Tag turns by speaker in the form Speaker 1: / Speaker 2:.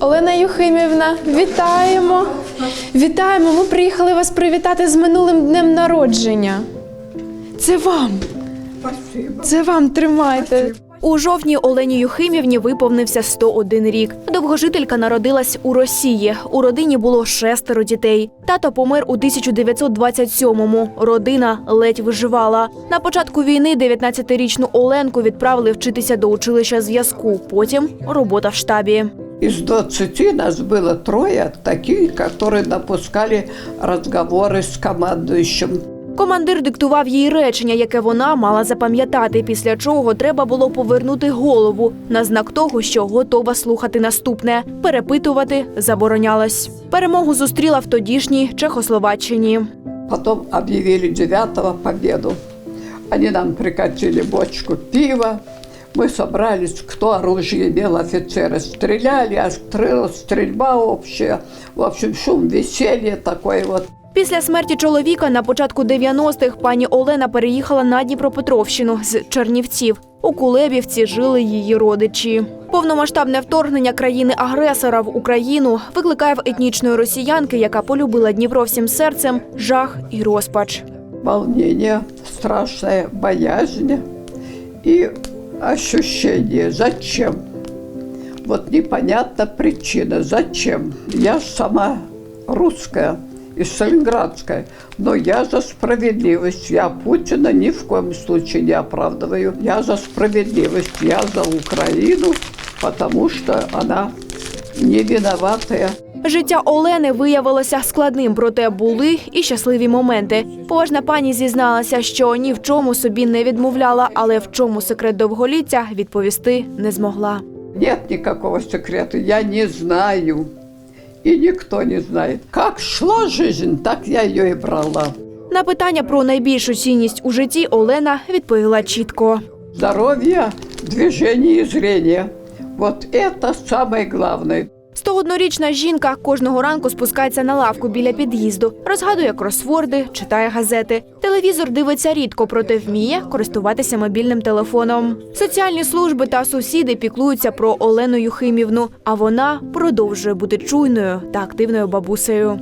Speaker 1: Олена Юхимівна, вітаємо. Вітаємо. Ми приїхали вас привітати з минулим днем народження. Це вам. Це вам тримайте.
Speaker 2: У жовтні Олені Юхимівні виповнився 101 рік. Довгожителька народилась у Росії. У родині було шестеро дітей. Тато помер у 1927-му. Родина ледь виживала. На початку війни 19-річну Оленку відправили вчитися до училища зв'язку. Потім робота в штабі.
Speaker 3: Из 20 нас было трое таких, которые допускали разговоры с командующим.
Speaker 2: Командир диктував їй речення, яке вона мала запам'ятати, після чого треба було повернути голову на знак того, що готова слухати наступне. Перепитувати заборонялось. Перемогу зустріла в тодішній Чехословаччині.
Speaker 3: Потом объявили 9 победу. Они нам прикатили бочку пива. Мы собрались, кто оружие имел, офицеры стреляли, открылась стрельба общая. В общем, шум, веселье такое вот.
Speaker 2: Після смерті чоловіка на початку 90-х пані Олена переїхала на Дніпропетровщину з Чернівців. У Кулебівці жили її родичі. Повномасштабне вторгнення країни-агресора в Україну викликає в етнічної росіянки, яка полюбила Дніпро всім серцем, жах і розпач.
Speaker 3: волнение, страшная боязнь и ощущение, зачем. Вот непонятна причина, зачем. Я сама русская из Сталинградская, но я за справедливость. Я Путина ни в коем случае не оправдываю. Я за справедливость, я за Украину, потому что она не виноватая.
Speaker 2: Життя Олени виявилося складним, проте були і щасливі моменти. Поважна пані зізналася, що ні в чому собі не відмовляла, але в чому секрет довголіття відповісти не змогла.
Speaker 3: Нет никакого секрета, я не знаю. И никто не знает. Как шла жизнь, так я ее и брала.
Speaker 2: На питання про найбільшу цінність у житті Олена відповіла чітко.
Speaker 3: Здоровье, движение и зрение. Вот это самое главное.
Speaker 2: 101-річна жінка кожного ранку спускається на лавку біля під'їзду, розгадує кросворди, читає газети. Телевізор дивиться рідко, проте вміє користуватися мобільним телефоном. Соціальні служби та сусіди піклуються про Олену Юхимівну, а вона продовжує бути чуйною та активною бабусею.